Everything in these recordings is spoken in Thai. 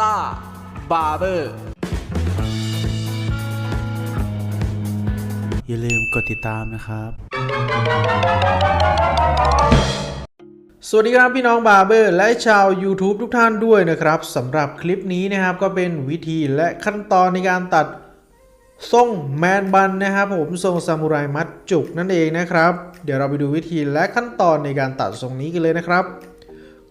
ต้าบาร์เบอร์ อย่าลืมกดติดตามนะครับ สวัสดีครับพี่น้องบาร์เบอร์ และชาว YouTube ทุกท่านด้วยนะครับสำหรับคลิปนี้นะครับก็เป็นวิธีและขั้นตอนในการตัดทรงแมนบันนะครับผมทรงซามูไรมัดจุกนั่นเองนะครับ เดี๋ยวเราไปดูวิธีและขั้นตอนในการตัดทรงนี้กันเลยนะครับ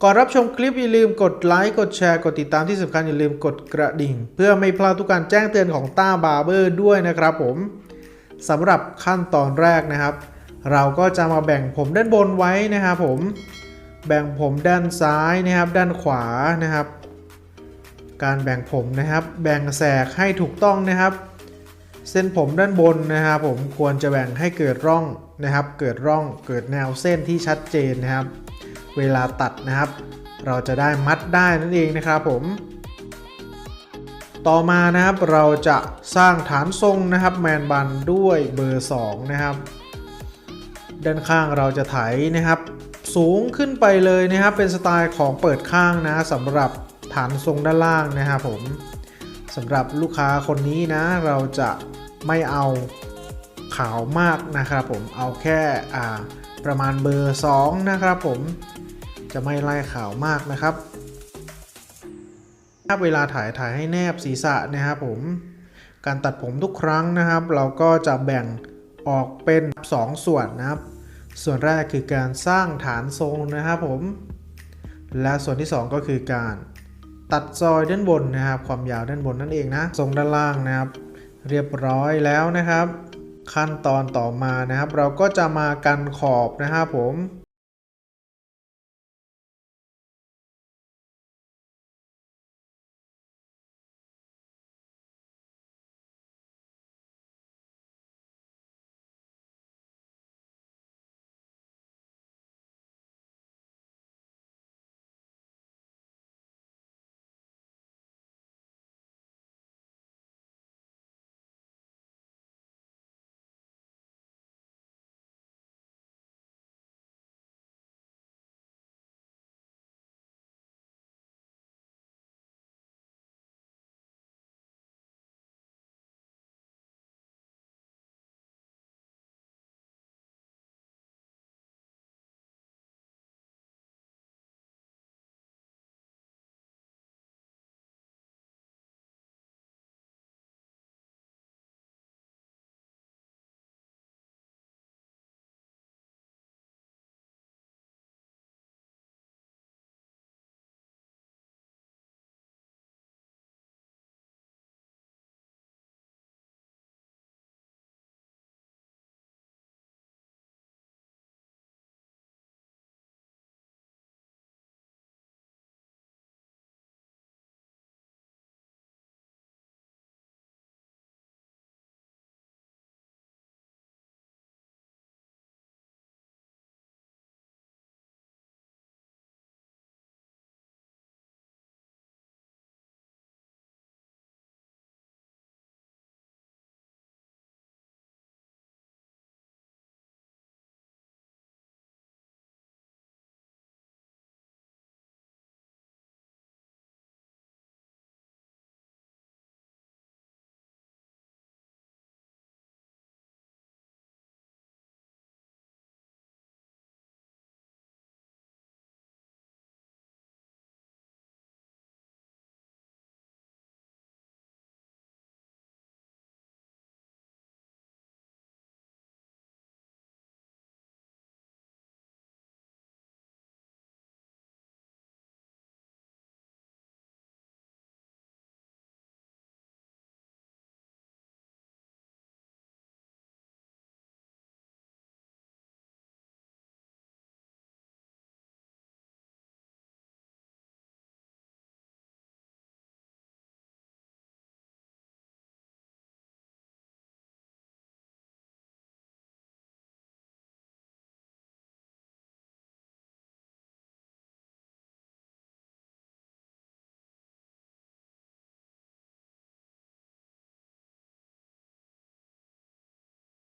ก่อนรับชมคลิปอย่าลืมกดไลค์กดแชร์กดติดตามที่สำคัญอย่าลืมกดกระดิ่ง เพื่อไม่พลาดทุกการแจ้งเตือนของต้าบาร์เบอร์ด้วยนะครับผมสำหรับขั้นตอนแรกนะครับ เราก็จะมาแบ่งผมด้านบนไว้นะครับผม แบ่งผมด้านซ้ายนะครับ ด้านขวานะครับ การแบ่งผมนะครับ แบ่งแสกให้ถูกต้องนะครับ เส้นผมด้านบนนะครับ ผมควรจะแบ่งให้เกิดร่องนะครับ เกิดร่องเกิดแนวเส้นที่ชัดเจนนะครับ เวลาตัดนะครับ เราจะได้มัดได้นั่นเองนะครับผม ต่อมานะครับเราจะสร้างฐานทรงนะครับแมนบันด้วยเบอร์ 2 นะครับ ด้านข้างเราจะไถนะครับ สูงขึ้นไปเลยนะครับ เป็นสไตล์ของเปิดข้างนะสำหรับฐานทรงด้านล่างนะครับผมสำหรับลูกค้าคนนี้นะ เราจะไม่เอาขาวมากนะครับผมเอาแค่ประมาณเบอร์ 2 นะครับผม จะไม่ไล่ขาวมากนะครับถ้าเวลาถ่ายถ่ายให้แนบศีรษะนะครับผม การตัดผมทุกครั้งนะครับ เราก็จะแบ่งออกเป็น 2 ส่วนนะครับ ส่วนแรกคือการสร้างฐานทรงนะครับผม และส่วนที่ 2 ก็คือการตัดซอยด้านบนนะครับ ความยาวด้านบนนั่นเองนะทรงด้านล่างนะครับ เรียบร้อยแล้วนะครับ ขั้นตอนต่อมานะครับ เราก็จะมากันขอบนะครับผม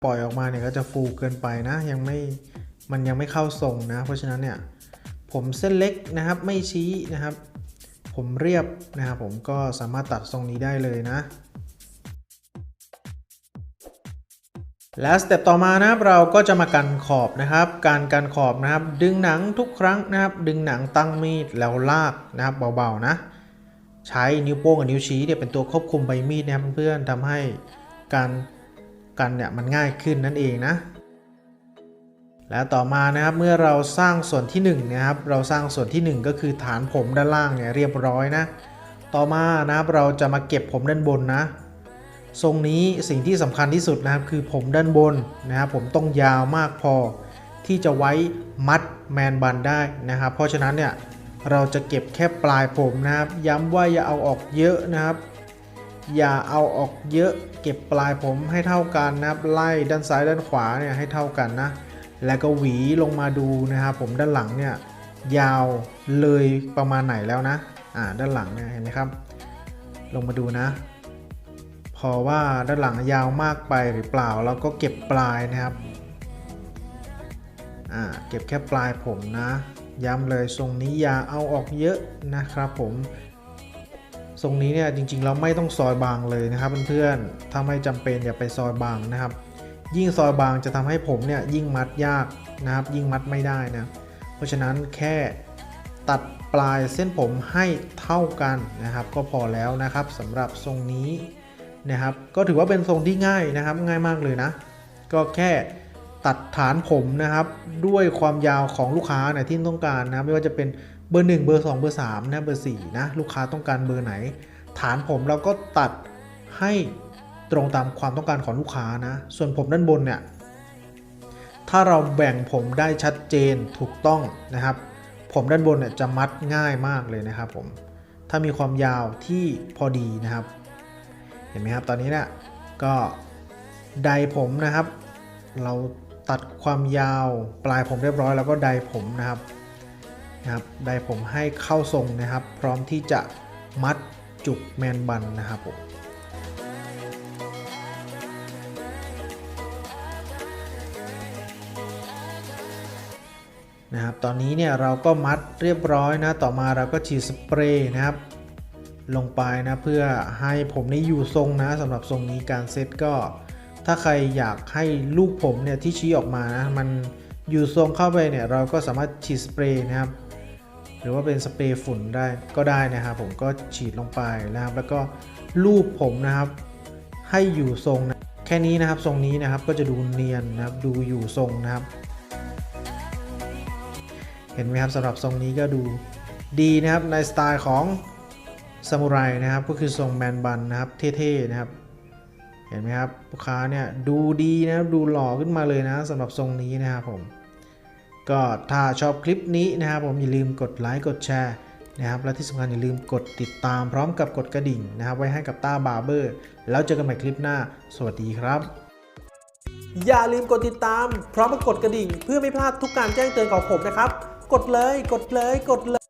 ปล่อยออกมาเนี่ยก็จะฟูเกินไปนะยังไม่มันยังไม่เข้าทรงนะ เพราะฉะนั้นเนี่ยผมเส้นเล็กนะครับไม่ชี้นะครับ ผมเรียบนะครับผมก็สามารถตัดทรงนี้ได้เลยนะ และสเต็ปต่อมานะครับเราก็จะมากันขอบนะครับ การกันขอบนะครับ ดึงหนังทุกครั้งนะครับ ดึงหนังตั้งมีดแล้วลากนะครับเบาๆนะ ใช้นิ้วโป้งกับนิ้วชี้เนี่ยเป็นตัวควบคุมใบมีดนะครับเพื่อนๆทำให้การ กันเนี่ยมันง่ายขึ้นนั่นเองนะ และต่อมานะครับเมื่อเราสร้างส่วนที่1นะครับเราสร้างส่วนที่ 1 ก็คือฐานผมด้านล่างเนี่ยเรียบร้อยนะ ต่อมานะครับเราจะมาเก็บผมด้านบนนะ ทรงนี้สิ่งที่สำคัญที่สุดนะครับคือผมด้านบนนะครับผมต้องยาวมากพอ ที่จะไว้มัดแมนบันได้นะครับเพราะฉะนั้นเนี่ยเราจะเก็บแค่ปลายผมนะครับ ย้ำว่าอย่าเอาออกเยอะนะครับ อย่าเอาออกเยอะเก็บปลายผมให้เท่ากันนะครับ ไล่ด้านซ้ายด้านขวาเนี่ยให้เท่ากันนะ แล้วก็หวีลงมาดูนะครับผมด้านหลังเนี่ยยาวเลยประมาณไหนแล้วนะอ่าด้านหลังเนี่ยเห็นไหมครับ ลงมาดูนะ พอว่าด้านหลังยาวมากไปหรือเปล่าเราก็เก็บปลายนะครับอ่าเก็บแค่ปลายผมนะ ย้ำเลยทรงนี้อย่าเอาออกเยอะนะครับผม ทรงนี้เนี่ยจริงๆเราไม่ต้องซอยบางเลยนะครับเพื่อนๆถ้าไม่จำเป็นอย่าไปซอยบางนะครับ ยิ่งซอยบางจะทำให้ผมเนี่ยยิ่งมัดยากนะครับ ยิ่งมัดไม่ได้นะ เพราะฉะนั้นแค่ตัดปลายเส้นผมให้เท่ากันนะครับ ก็พอแล้วนะครับสำหรับทรงนี้นะครับ ก็ถือว่าเป็นทรงที่ง่ายนะครับ ง่ายมากเลยนะ ก็แค่ตัดฐานผมนะครับ ด้วยความยาวของลูกค้าเนี่ยที่ต้องการนะไม่ว่าจะเป็น เบอร์ 1 เบอร์ 2 เบอร์3นะเบอร์ 4 นะ ลูกค้าต้องการเบอร์ไหน ฐานผมเราก็ตัดให้ตรงตามความต้องการของลูกค้านะ ส่วนผมด้านบนเนี่ย ถ้าเราแบ่งผมได้ชัดเจนถูกต้องนะครับ ผมด้านบนเนี่ยจะมัดง่ายมากเลยนะครับผม ถ้ามีความยาวที่พอดีนะครับ เห็นไหมครับตอนนี้เนี่ยก็ไดผมนะครับ เราตัดความยาวปลายผมเรียบร้อยแล้วก็ไดผมนะครับ นะครับได้ผมให้เข้าทรงนะครับ พร้อมที่จะมัดจุกแมนบันนะครับผมนะครับตอนนี้เนี่ยเราก็มัดเรียบร้อยนะต่อมาเราก็ฉีดสเปรย์นะครับ ลงไปนะเพื่อให้ผมนี้อยู่ทรงนะสำหรับทรงนี้การเซตก็ ถ้าใครอยากให้ลูกผมเนี่ยที่ชี้ออกมานะมันอยู่ทรงเข้าไปเนี่ยเราก็สามารถฉีดสเปรย์นะครับ หรือว่าเป็นสเปรย์ฝุ่นได้ก็ได้นะครับผมก็ฉีดลงไปนะครับ แล้วก็ลูบผมนะครับ ให้อยู่ทรงนะแค่นี้นะครับทรงนี้นะครับก็จะดูเนียนนะครับดูอยู่ทรงนะครับ เห็นไหมครับสำหรับทรงนี้ก็ดูดีนะครับในสไตล์ของซามูไรนะครับก็คือทรงแมนบันนะครับเท่ๆนะครับ เห็นไหมครับลูกค้าเนี่ยดูดีนะครับดูหล่อขึ้นมาเลยนะสำหรับทรงนี้นะครับผม ก็ถ้าชอบคลิปนี้นะครับผมอย่าลืมกดไลค์กดแชร์นะครับและที่สำคัญอย่าลืมกดติดตามพร้อมกับกดกระดิ่งนะครับไว้ให้กับต้าบาร์เบอร์ แล้วเจอกันใหม่คลิปหน้า สวัสดีครับ อย่าลืมกดติดตาม พร้อมกับกดกระดิ่ง เพื่อไม่พลาดทุกการแจ้งเตือนของผมนะครับ กดเลยกดเลยกดเลย